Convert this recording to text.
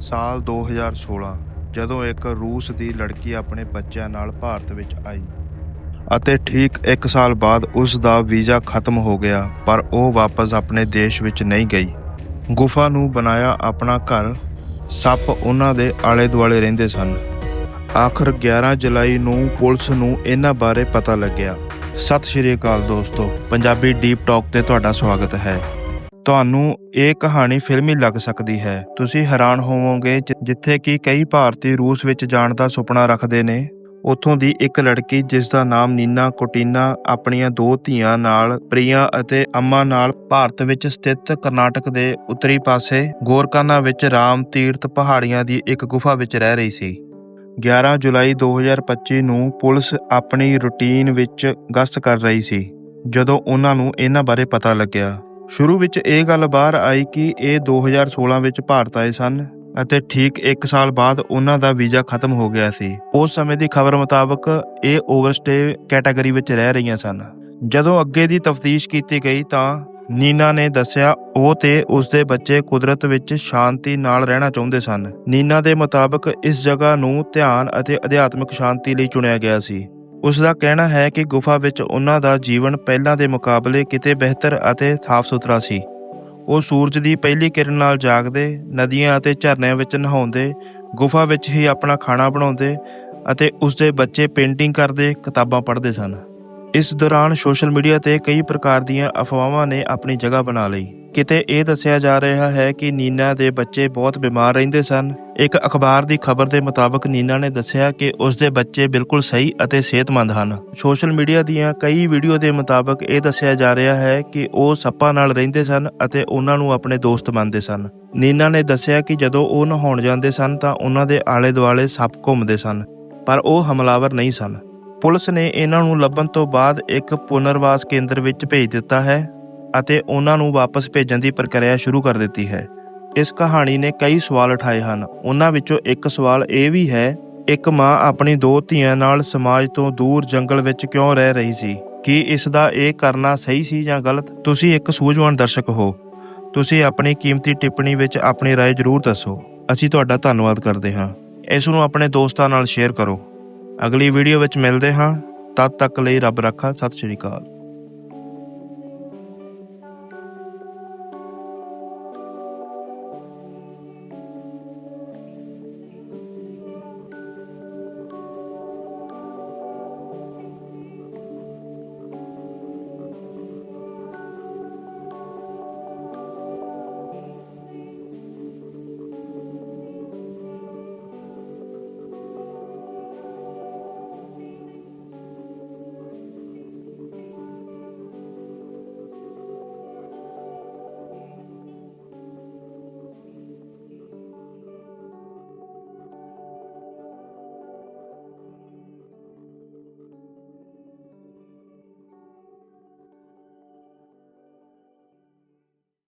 ਸਾਲ 2016 ਜਦੋਂ ਇੱਕ ਰੂਸ ਦੀ ਲੜਕੀ ਆਪਣੇ ਬੱਚਿਆਂ ਨਾਲ ਭਾਰਤ ਵਿੱਚ ਆਈ ਅਤੇ ਠੀਕ 1 ਸਾਲ ਬਾਅਦ ਉਸ ਦਾ ਵੀਜ਼ਾ ਖਤਮ ਹੋ ਗਿਆ, ਪਰ ਉਹ ਵਾਪਸ ਆਪਣੇ ਦੇਸ਼ ਵਿੱਚ ਨਹੀਂ ਗਈ। ਗੁਫਾ ਨੂੰ ਬਣਾਇਆ ਆਪਣਾ ਘਰ, ਸੱਪ ਉਹਨਾਂ ਦੇ ਆਲੇ ਦੁਆਲੇ ਰਹਿੰਦੇ ਸਨ। ਆਖਰ 11 ਜੁਲਾਈ ਨੂੰ ਪੁਲਿਸ ਨੂੰ ਇਹਨਾਂ ਬਾਰੇ ਪਤਾ ਲੱਗਿਆ। ਸਤਿ ਸ਼੍ਰੀ ਅਕਾਲ ਦੋਸਤੋ, ਪੰਜਾਬੀ ਡੀਪ ਟਾਕ ਤੇ ਤੁਹਾਡਾ ਸਵਾਗਤ ਹੈ। ਤੁਹਾਨੂੰ ਇਹ ਕਹਾਣੀ ਫਿਲਮੀ ਲੱਗ ਸਕਦੀ ਹੈ। ਤੁਸੀਂ ਹੈਰਾਨ ਹੋਵੋਗੇ ਜਿ- ਜਿੱਥੇ ਕਿ ਕਈ ਭਾਰਤੀ ਰੂਸ ਵਿੱਚ ਜਾਣ ਦਾ ਸੁਪਨਾ ਰੱਖਦੇ ਨੇ। ਉੱਥੋਂ ਦੀ ਇੱਕ ਲੜਕੀ ਜਿਸ ਦਾ ਨਾਮ ਨੀਨਾ ਕੋਟੀਨਾ ਆਪਣੀਆਂ ਦੋ ਧੀਆਂ ਨਾਲ, ਪ੍ਰਿਆ ਅਤੇ ਅੰਮਾ ਨਾਲ ਭਾਰਤ ਵਿੱਚ ਸਥਿਤ ਕਰਨਾਟਕ ਦੇ ਉੱਤਰੀ ਪਾਸੇ ਗੋਰਕਾਨਾ ਵਿੱਚ ਰਾਮ ਤੀਰਥ ਪਹਾੜੀਆਂ ਦੀ ਇੱਕ ਗੁਫਾ ਵਿੱਚ ਰਹਿ ਰਹੀ ਸੀ। 11 ਜੁਲਾਈ 2025 ਨੂੰ ਪੁਲਿਸ ਆਪਣੀ ਰੁਟੀਨ ਵਿੱਚ ਗਸ਼ਤ ਕਰ ਰਹੀ ਸੀ। ਜਦੋਂ ਉਹਨਾਂ ਨੂੰ ਇਹਨਾਂ ਬਾਰੇ ਪਤਾ ਲੱਗਿਆ ਸ਼ੁਰੂ ਵਿੱਚ ਇਹ ਗੱਲ ਬਾਹਰ ਆਈ ਕਿ ਇਹ 2016 ਵਿੱਚ ਭਾਰਤ ਆਏ ਸਨ ਅਤੇ ਠੀਕ 1 ਸਾਲ ਬਾਅਦ ਉਹਨਾਂ ਦਾ ਵੀਜ਼ਾ ਖਤਮ ਹੋ ਗਿਆ ਸੀ। ਉਸ ਸਮੇਂ ਦੀ ਖਬਰ ਮੁਤਾਬਕ ਇਹ ਓਵਰਸਟੇ ਕੈਟਾਗਰੀ ਵਿੱਚ ਰਹਿ ਰਹੀਆਂ ਸਨ। ਜਦੋਂ ਅੱਗੇ ਦੀ ਤਫਤੀਸ਼ ਕੀਤੀ ਗਈ ਤਾਂ ਨੀਨਾ ਨੇ ਦੱਸਿਆ, ਉਹ ਤੇ ਉਸਦੇ ਬੱਚੇ ਕੁਦਰਤ ਵਿੱਚ ਸ਼ਾਂਤੀ ਨਾਲ ਰਹਿਣਾ ਚਾਹੁੰਦੇ ਸਨ। ਨੀਨਾ ਦੇ ਮੁਤਾਬਕ ਇਸ ਜਗ੍ਹਾ ਨੂੰ ਧਿਆਨ ਅਤੇ ਅਧਿਆਤਮਿਕ ਸ਼ਾਂਤੀ ਲਈ ਚੁਣਿਆ ਗਿਆ ਸੀ। ਉਸ ਦਾ ਕਹਿਣਾ ਹੈ ਕਿ ਗੁਫਾ ਵਿੱਚ ਉਹਨਾਂ ਦਾ ਜੀਵਨ ਪਹਿਲਾਂ ਦੇ ਮੁਕਾਬਲੇ ਕਿਤੇ ਬਿਹਤਰ ਅਤੇ ਸਾਫ਼-ਸੁਥਰਾ ਸੀ। ਉਹ ਸੂਰਜ ਦੀ ਪਹਿਲੀ ਕਿਰਨ ਨਾਲ ਜਾਗਦੇ, ਨਦੀਆਂ ਅਤੇ ਝਰਨਿਆਂ ਵਿੱਚ ਨਹਾਉਂਦੇ, ਗੁਫਾ ਵਿੱਚ ਹੀ ਆਪਣਾ ਖਾਣਾ ਬਣਾਉਂਦੇ ਅਤੇ ਉਸਦੇ ਬੱਚੇ ਪੇਂਟਿੰਗ ਕਰਦੇ, ਕਿਤਾਬਾਂ ਪੜ੍ਹਦੇ ਸਨ। ਇਸ ਦੌਰਾਨ ਸੋਸ਼ਲ ਮੀਡੀਆ ਤੇ ਕਈ ਪ੍ਰਕਾਰ ਦੀਆਂ ਅਫਵਾਹਾਂ ਨੇ ਆਪਣੀ ਜਗ੍ਹਾ ਬਣਾ ਲਈ। ਕਿਤੇ ਇਹ ਦੱਸਿਆ ਜਾ ਰਿਹਾ ਹੈ ਕਿ ਨੀਨਾ ਦੇ ਬੱਚੇ ਬਹੁਤ ਬਿਮਾਰ ਰਹਿੰਦੇ ਸਨ। ਇੱਕ ਅਖਬਾਰ ਦੀ ਖਬਰ ਦੇ ਮੁਤਾਬਕ ਨੀਨਾ ਨੇ ਦੱਸਿਆ ਕਿ ਉਸ ਦੇ ਬੱਚੇ ਬਿਲਕੁਲ ਸਹੀ ਅਤੇ ਸਿਹਤਮੰਦ ਹਨ। ਸੋਸ਼ਲ ਮੀਡੀਆ ਦੀਆਂ ਕਈ ਵੀਡੀਓ ਦੇ ਮੁਤਾਬਕ ਇਹ ਦੱਸਿਆ ਜਾ ਰਿਹਾ ਹੈ ਕਿ ਉਹ ਸੱਪਾਂ ਨਾਲ ਰਹਿੰਦੇ ਸਨ ਅਤੇ ਉਹਨਾਂ ਨੂੰ ਆਪਣੇ ਦੋਸਤ ਮੰਨਦੇ ਸਨ। ਨੀਨਾ ਨੇ ਦੱਸਿਆ ਕਿ ਜਦੋਂ ਉਹ ਨਹਾਉਣ ਜਾਂਦੇ ਸਨ ਤਾਂ ਉਹਨਾਂ ਦੇ ਆਲੇ-ਦੁਆਲੇ ਸੱਪ ਘੁੰਮਦੇ ਸਨ, ਪਰ ਉਹ ਹਮਲਾਵਰ ਨਹੀਂ ਸਨ। ਪੁਲਿਸ ਨੇ ਇਹਨਾਂ ਨੂੰ ਲੱਭਣ ਤੋਂ ਬਾਅਦ ਇੱਕ ਪੁਨਰਵਾਸ ਕੇਂਦਰ ਵਿੱਚ ਭੇਜ ਦਿੱਤਾ ਹੈ। ਅਤੇ ਉਹਨਾਂ ਨੂੰ ਵਾਪਸ ਭੇਜਣ ਦੀ ਪ੍ਰਕਿਰਿਆ ਸ਼ੁਰੂ ਕਰ ਦਿੱਤੀ ਹੈ ਇਸ ਕਹਾਣੀ ਨੇ ਕਈ ਸਵਾਲ ਉਠਾਏ ਹਨ ਉਹਨਾਂ ਵਿੱਚੋਂ ਇੱਕ ਸਵਾਲ ਇਹ ਵੀ ਹੈ ਇੱਕ ਮਾਂ ਆਪਣੀ ਦੋ ਧੀਆਂ ਨਾਲ ਸਮਾਜ ਤੋਂ ਦੂਰ ਜੰਗਲ ਵਿੱਚ ਕਿਉਂ ਰਹਿ ਰਹੀ ਸੀ ਕੀ ਇਸ ਦਾ ਇਹ ਕਰਨਾ ਸਹੀ ਸੀ ਜਾਂ ਗਲਤ ਤੁਸੀਂ ਇੱਕ ਸੂਝਵਾਨ ਦਰਸ਼ਕ ਹੋ ਤੁਸੀਂ ਆਪਣੀ ਕੀਮਤੀ ਟਿੱਪਣੀ ਵਿੱਚ ਆਪਣੀ رائے ਜ਼ਰੂਰ ਦੱਸੋ ਅਸੀਂ ਤੁਹਾਡਾ ਧੰਨਵਾਦ ਕਰਦੇ ਹਾਂ ਇਸ ਨੂੰ ਆਪਣੇ ਦੋਸਤਾਂ ਨਾਲ ਸ਼ੇਅਰ ਕਰੋ ਅਗਲੀ ਵੀਡੀਓ ਵਿੱਚ ਮਿਲਦੇ ਹਾਂ ਤਦ ਤੱਕ ਲਈ ਰੱਬ ਰੱਖਾ ਸਤਿ ਸ਼੍ਰੀ ਅਕਾਲ